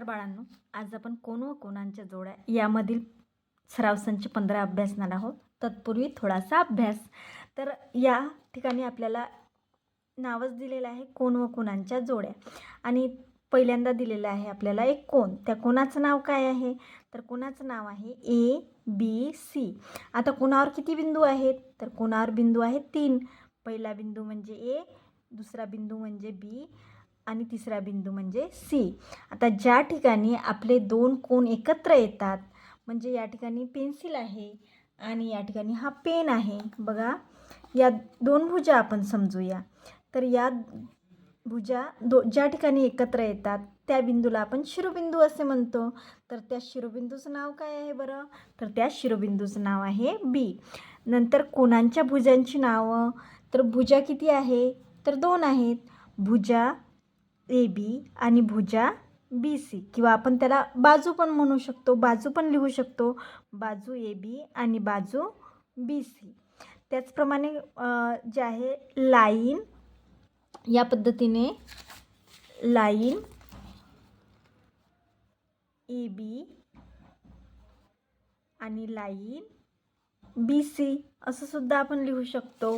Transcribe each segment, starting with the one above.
नमस्कार बाळांनो आज आपण कोण व कोणांच्या जोड्या यामधील सराव संच पंधरा अभ्यासणार आहोत. तत्पूर्वी थोडासा अभ्यास. तर या ठिकाणी आपल्याला नावच दिलेलं आहे कोण व कोणांच्या जोड्या. आणि पहिल्यांदा दिलेलं आहे आपल्याला एक कोण. त्या कोणाचं नाव काय आहे? तर कोणाचं नाव आहे ए बी सी आता कोणावर किती बिंदू आहेत? तर कोणावर बिंदू आहे तीन. पहिला बिंदू म्हणजे ए दुसरा बिंदू म्हणजे बी आणि तिसरा बिंदू म्हणजे सी. आता ज्या ठिकाणी आपले दोन कोण एकत्र येतात म्हणजे या ठिकाणी पेन्सिल आहे आणि या ठिकाणी हा पेन आहे. बघा या दोन भुजा आपण समजूया. तर या भुजा दो ज्या ठिकाणी एकत्र येतात त्या बिंदूला आपण शिरोबिंदू असे म्हणतो. तर त्या शिरोबिंदूचं नाव काय आहे बरं? तर त्या शिरोबिंदूचं नाव आहे बी. नंतर कोणांच्या भुजांची नावं? तर भुजा किती आहे? तर दोन आहेत. भुजा ए बी आणि भुजा बी सी. किंवा आपण त्याला बाजू पण म्हणू शकतो बाजू पण लिहू शकतो. बाजू ए बी आणि बाजू बी सी. त्याचप्रमाणे जे आहे लाईन या पद्धतीने लाईन ए बी आणि लाईन बी सी असं सुद्धा आपण लिहू शकतो.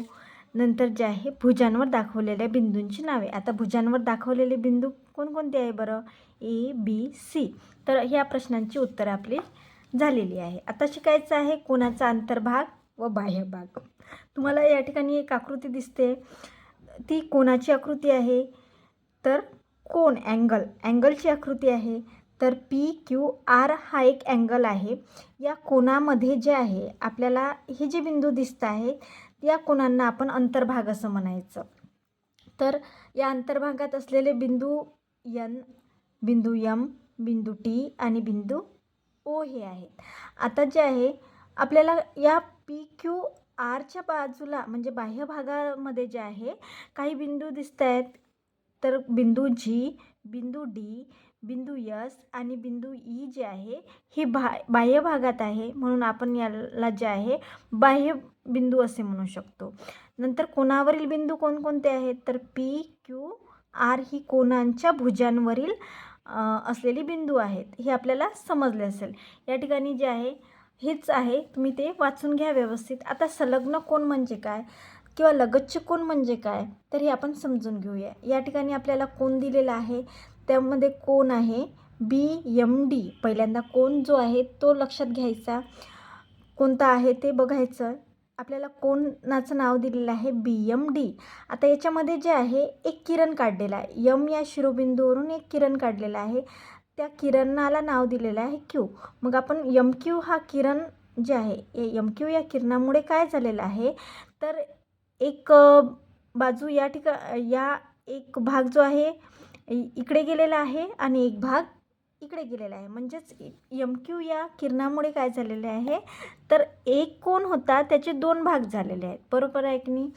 नंतर जे आहे भुजांवर दाखवलेल्या बिंदूंची नावे. आता भुजांवर दाखवलेले बिंदू कोणकोणते आहे बरं? ए बी सी तर ह्या प्रश्नांची उत्तरं आपली झालेली आहे. आता शिकायचं आहे कोणाचा अंतर्भाग व बाह्यभाग. तुम्हाला या ठिकाणी एक आकृती दिसते. ती कोणाची आकृती आहे? तर कोण अँगल. अँगलची आकृती आहे. तर पी क्यू आर हा एक अँगल आहे. या कोणामध्ये जे आहे आपल्याला हे जे बिंदू दिसत आहे या कोणांना आपण अंतर्भाग असं म्हणायचं. तर या अंतर्भागात असलेले बिंदू यन बिंदू यम बिंदू टी आणि बिंदू ओ हे आहेत. आता जे आहे आपल्याला या पी क्यू आरच्या बाजूला म्हणजे बाह्य भागामध्ये जे आहे काही बिंदू दिसत आहेत तर बिंदू जी बिंदू डी बिंदू यस आणि बिंदू ई जे आहे हे भा बाह्य भागात आहे म्हणून आपण याला जे आहे बाह्य बिंदू असे म्हणू शकतो. नंतर कोणावरील बिंदू कोणकोणते आहेत? तर पी क्यू आर ही कोणांच्या भुजांवरील असलेली बिंदू आहेत. हे आपल्याला समजले असेल. या ठिकाणी जे आहे हेच आहे. तुम्ही ते वाचून घ्या व्यवस्थित. आता संलग्न कोण म्हणजे काय? किंवा लगच्छ कोण म्हणजे काय? तर हे आपण समजून घेऊया. या ठिकाणी आपल्याला कोण दिलेला आहे? त्यामध्ये कोण आहे? B M D. पहिल्यांदा कोण जो आहे तो लक्षात घ्यायचा. कोणता आहे ते बघायचं. आपल्याला कोणाचं नाव दिलेलं आहे? B M D. आता याच्यामध्ये जे आहे एक किरण काढलेला आहे. यम या शिरोबिंदूवरून एक किरण काढलेला आहे. त्या किरणाला नाव दिलेलं आहे क्यू मग आपण यम क्यू हा किरण जे आहे यम क्यू या किरणामुळे काय झालेलं आहे? तर एक बाजू या ठिका या एक भाग जो आहे इकडे गेलेला आहे आणि एक भाग इकडे गेलेला आहे. म्हणजेच यम क्यू या किरणामुळे काय झालेले आहे? तर एक कोण होता त्याचे दोन भाग झालेले आहेत. बरोबर आहे की नाही?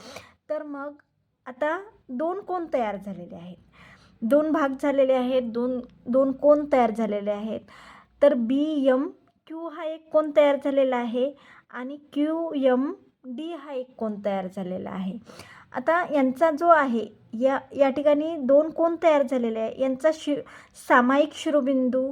तर मग आता दोन कोण तयार झालेले आहेत. दोन भाग झालेले आहेत दोन दोन कोण तयार झालेले आहेत. तर बी यम क्यू हा एक कोण तयार झालेला आहे आणि क्यू यम डी हा एक कोण तयार झालेला आहे. आता यांचा जो आहे या या ठिकाणी दोन कोण तयार झालेले आहे? यांचा शि सामायिक शिरोबिंदू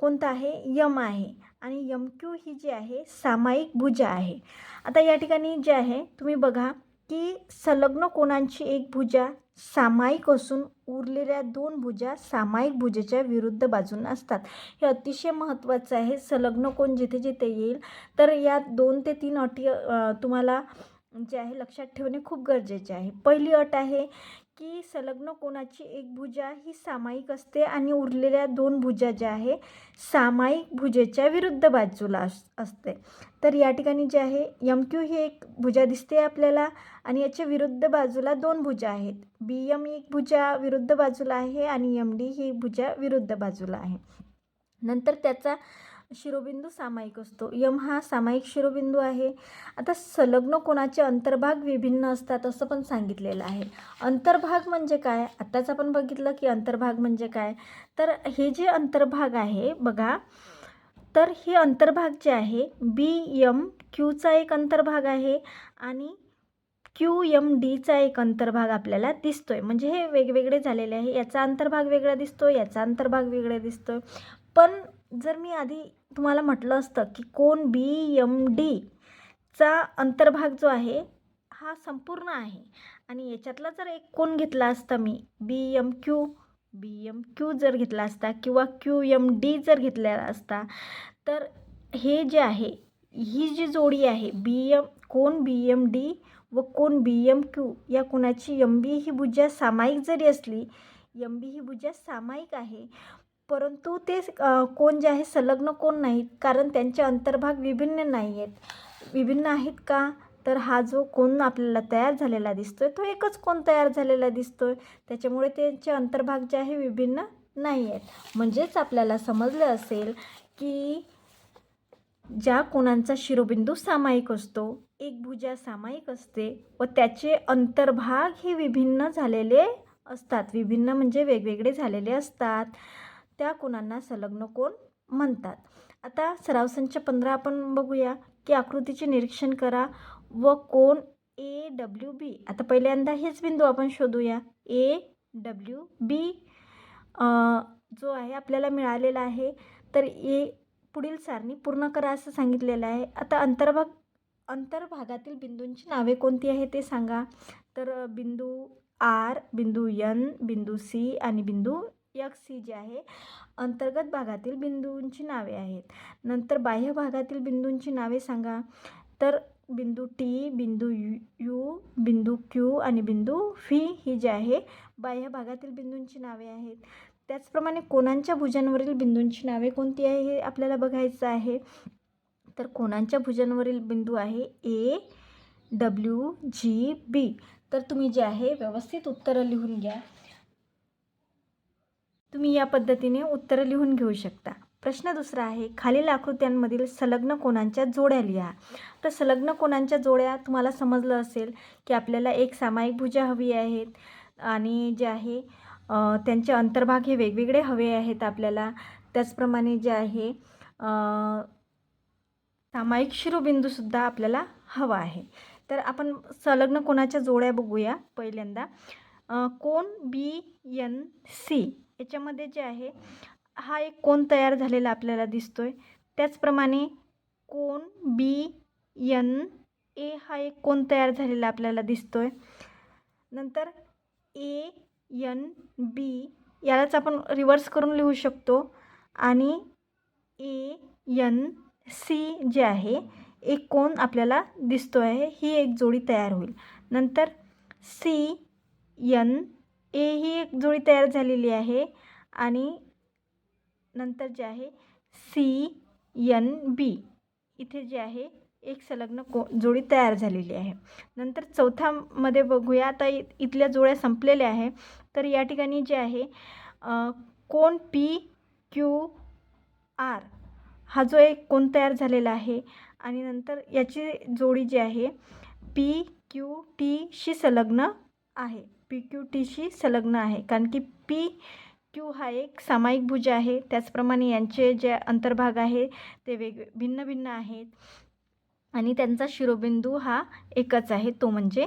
कोणता आहे? यम आहे. आणि यम क्यू ही जी आहे सामायिक भुजा आहे. आता या ठिकाणी जे आहे तुम्ही बघा की संलग्न कोणांची एक भुजा सामायिक असून उरलेल्या दोन भुजा सामायिक भुजेच्या विरुद्ध बाजून असतात. हे अतिशय महत्त्वाचं आहे. संलग्न कोण जिथे जिथे येईल तर या दोन ते तीन अटी तुम्हाला जे आहे लक्षात ठेवणे खूप गरजेचे आहे. पहिली अट आहे की संलग्न कोणाची एक भुजा ही सामायिक असते आणि उरलेल्या दोन भुजा ज्या आहे सामायिक भुजेच्या विरुद्ध बाजूला अस असते. तर या ठिकाणी जे आहे यम क्यू ही एक भुजा दिसते आपल्याला आणि याच्या विरुद्ध बाजूला दोन भुजा आहेत. बी एम एक भुजा विरुद्ध बाजूला आहे आणि यम डी ही भुजा विरुद्ध बाजूला आहे. नंतर त्याचा शिरोबिंदू सामायिक असतो. यम हा सामायिक शिरोबिंदू आहे. आता संलग्न कोणाचे अंतर्भाग विभिन्न असतात असं पण सांगितलेलं आहे. अंतर्भाग म्हणजे काय? आत्ताच आपण बघितलं की अंतर्भाग म्हणजे काय? तर हे जे अंतर्भाग आहे बघा. तर हे अंतर्भाग जे आहे बी यम क्यूचा एक अंतर्भाग आहे आणि क्यू एम डीचा एक अंतर्भाग आपल्याला दिसतो आहे म्हणजे हे वेगवेगळे झालेले आहे. याचा अंतर्भाग वेगळा दिसतो याचा अंतर्भाग वेगळा दिसतोय. पण जर मी आधी तुम्हाला म्हटलं असतं की कोण बी एम डीचा अंतर्भाग जो आहे हा संपूर्ण आहे. आणि याच्यातला जर एक कोण घेतला असता मी B M Q B M Q जर घेतला असता किंवा क्यू एम डी जर घेतला असता तर हे जे आहे ही जी जोडी आहे बी एम कोण बी एम डी व कोण बी एम क्यू या कोणाची एम बी ही भुजा सामायिक जरी असली एम बी ही भुजा सामायिक आहे परंतु ते कोण जे आहे संलग्न कोण नाहीत कारण त्यांचे अंतर्भाग विभिन्न नाही आहेत विभिन्न आहेत का? तर हा जो कोण आपल्याला तयार झालेला दिसतो आहे तो एकच कोण तयार झालेला दिसतो आहे त्याच्यामुळे त्यांचे अंतर्भाग जे आहे विभिन्न नाही आहेत म्हणजेच आपल्याला समजलं असेल की ज्या कोणांचा शिरोबिंदू सामायिक असतो एक भुजा सामायिक असते व त्याचे अंतर्भाग हे विभिन्न झालेले असतात. विभिन्न म्हणजे वेगवेगळे झालेले असतात. त्या कोणांना संलग्न कोण म्हणतात? आता सराव संच पंधरा आपण बघूया. की आकृतीचे निरीक्षण करा व कोण? ए डब्ल्यू बी आता पहिल्यांदा हेच बिंदू आपण शोधूया. ए डब्ल्यू बी जो आहे आपल्याला मिळालेला आहे. तर ए पुढील सारणी पूर्ण करा असं सांगितलेलं आहे. आता अंतर्भाग अंतर्भागातील बिंदूंची नावे कोणती आहे ते सांगा. तर बिंदू आर बिंदू यन बिंदू सी आणि बिंदू यक्स ही जी आहे अंतर्गत भागातील बिंदूंची नावे आहेत. नंतर बाह्य भागातील बिंदूंची नावे सांगा. तर बिंदू टी बिंदू यू यू बिंदू क्यू आणि बिंदू व्ही ही जी आहे बाह्य भागातील बिंदूंची नावे आहेत. त्याचप्रमाणे कोणांच्या भुजांवरील बिंदूंची नावे कोणती आहे हे आपल्याला बघायचं आहे. तर कोणांच्या भुजांवरील बिंदू आहे ए डब्ल्यू जी बी तर तुम्ही जे आहे व्यवस्थित उत्तरं लिहून घ्या. तुम्ही या पद्धतीने उत्तरं लिहून घेऊ शकता. प्रश्न दुसरा आहे खालील आकृत्यांमधील संलग्न कोणांच्या जोड्या लिहा. तर संलग्न कोणांच्या जोड्या तुम्हाला समजलं असेल की आपल्याला एक सामायिक भुजा हवी आहेत आणि जे आहे त्यांचे अंतर्भाग हे वेगवेगळे हवे आहेत आपल्याला. त्याचप्रमाणे जे आहे सामायिक शिरोबिंदूसुद्धा आपल्याला हवा आहे. तर आपण संलग्न कोणाच्या जोड्या बघूया पहिल्यांदा. कोण बी एन सी. याच्यामध्ये जे आहे हा एक कोण तयार झालेला आपल्याला दिसतो आहे त्याचप्रमाणे कोण बी यन ए हा एक कोण तयार झालेला आपल्याला दिसतो आहे नंतर ए यन बी यालाच आपण रिवर्स करून लिहू शकतो. आणि ए यन सी जे आहे एक कोण आपल्याला दिसतो आहे ही एक जोडी तयार होईल. नंतर सी यन ए ही एक जोडी तयार झालेली आहे. आणि नंतर जे आहे सी यन बी इथे जे आहे एक संलग्न को जोडी तयार झालेली आहे. नंतर चौथ्यामध्ये बघूया. आता इ इथल्या जोड्या संपलेल्या आहे. तर या ठिकाणी जे आहे कोण पी क्यू आर हा जो एक कोण तयार झालेला आहे. आणि नंतर याची जोडी जी आहे पी क्यू टीशी संलग्न आहे. पी क्यू टीशी संलग्न आहे. कारण की पी क्यू हा एक सामायिक भुज आहे. त्याचप्रमाणे यांचे जे अंतर्भाग आहे ते वेग भिन्न भिन्न आहेत. आणि त्यांचा शिरोबिंदू हा एकच आहे. तो म्हणजे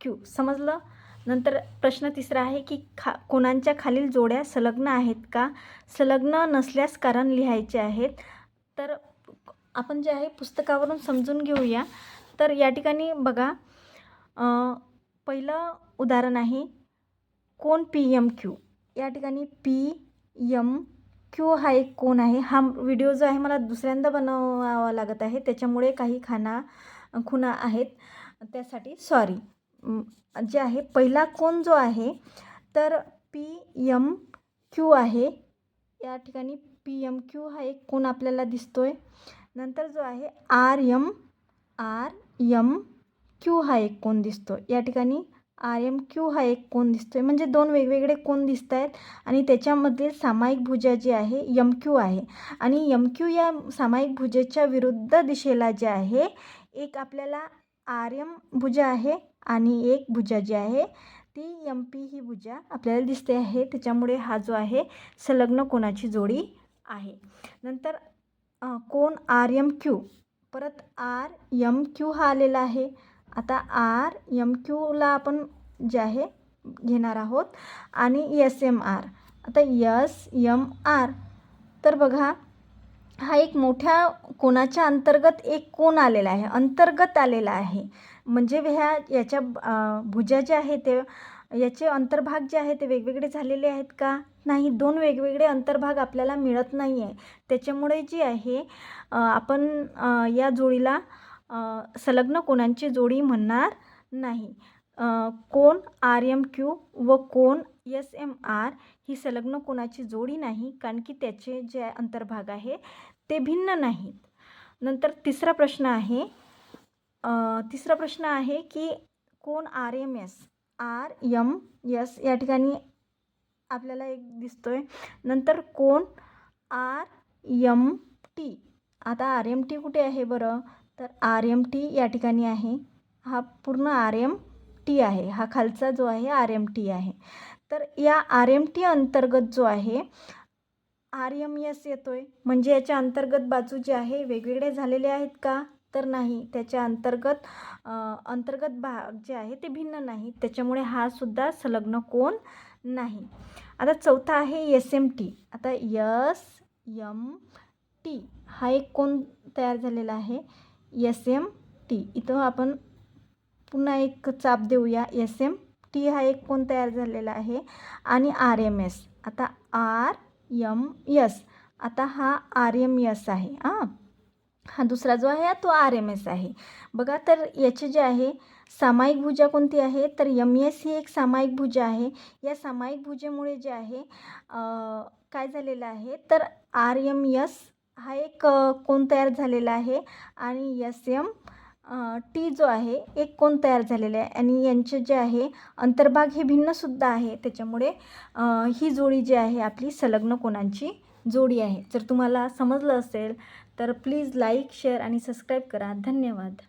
क्यू. समजलं? नंतर प्रश्न तिसरा आहे की खा कोणांच्या खालील जोड्या संलग्न आहेत का? संलग्न नसल्यास कारण लिहायचे आहेत. तर आपण जे आहे पुस्तकावरून समजून घेऊया. तर या ठिकाणी बघा पहिलं उदाहरण आहे कोण पी एम क्यू या ठिकाणी पी यम क्यू हा एक कोण आहे. हा व्हिडिओ जो आहे मला दुसऱ्यांदा बनवावा लागत आहे. त्याच्यामुळे काही खाना खुणा आहेत. त्यासाठी सॉरी जे आहे पहिला कोण जो आहे तर पी यम क्यू आहे. या ठिकाणी पी एम क्यू हा एक कोण आपल्याला दिसतो आहे नंतर जो आहे R M R M Q हा एक कोण दिसतो या ठिकाणी आर एम क्यू हा एक कोण आहे म्हणजे दोन वेगवेगळे कोण दिसत आहेत आणि त्याच्यामधील सामायिक भुजा जी आहे यम क्यू आहे. आणि यम क्यू या सामायिक भुजेच्या विरुद्ध दिशेला जे आहे एक आपल्याला आर एम भुजा आहे आणि एक भुजा जी आहे ती यम पी ही भुजा आपल्याला दिसते आहे. त्याच्यामुळे हा जो आहे संलग्न कोणाची जोडी आहे. नंतर कोण आर एम क्यू. परत आर यम क्यू हा आलेला आहे. आता आर एम क्यूला आपण जे आहे घेणार आहोत. आणि एस एम आर आता यस यम आर तर बघा हा एक मोठ्या कोणाच्या अंतर्गत एक कोण आलेला आहे. अंतर्गत आलेला आहे. म्हणजे ह्या याच्या भुजा ज्या आहे ते याचे अंतर्भाग जे आहे ते वेगवेगळे झालेले आहेत का? नाही दोन वेगवेगळे अंतर्भाग आपल्याला मिळत नाही आहे त्याच्यामुळे जी आहे आपण या जोडीला संलग्न कोणांची जोडी म्हणणार नाही. कोण आर एम क्यू व कोण एस एम आर ही संलग्न कोणाची जोडी नाही कारण की त्याचे जे अंतर्भाग आहे ते भिन्न नाहीत. नंतर तिसरा प्रश्न आहे तिसरा प्रश्न आहे की कोण R M S R M S या ठिकाणी आपल्याला एक दिसतो आहे नंतर कोण आर यम टी आता आर एम टी कुठे आहे बरं? तर आर एम टी या ठिकाणी आहे. हा पूर्ण आर एम टी आहे. हा खालचा जो आहे आर एम टी आहे. तर या आर एम टी अंतर्गत जो आहे आर एम एस आहे म्हणजे याच्या अंतर्गत बाजू जे आहे वेगवेगळे झालेले आहेत का? तर नाही. त्याच्या अंतर्गत अंतर्गत भाग जे आहे ते भिन्न नाही. त्याच्यामुळे हा सुद्धा संलग्न कोण नाही. आता चौथा आहे एस एम टी. आता यस यम टी हा एक कोण तयार झालेला आहे? एस एम टी इथं आपण पुन्हा एक चाप देऊया. एस एम टी हा एक कोण तयार झालेला आहे. आणि आर एम एस आता आर यम यस आता हा आर एम यस आहे. हां. हा दुसरा जो आहे तो आर एम एस आहे. बघा तर याचे जे आहे सामायिक भुजा कोणती आहे? तर यम एस ही एक सामायिक भुजा आहे. या सामायिक भुजेमुळे जे आहे काय झालेलं आहे? तर आर एम यस हा एक कोन कोण तयार झालेला आहे आणि यस एम टी जो आहे एक कोण तयार झालेला आहे आणि यांचे जे आहे अंतर्भाग हे भिन्नसुद्धा आहे. त्याच्यामुळे ही जोडी जी आहे आपली संलग्न कोणांची जोडी आहे. जर तुम्हाला समजलं असेल तर प्लीज लाईक शेअर आणि सबस्क्राईब करा. धन्यवाद.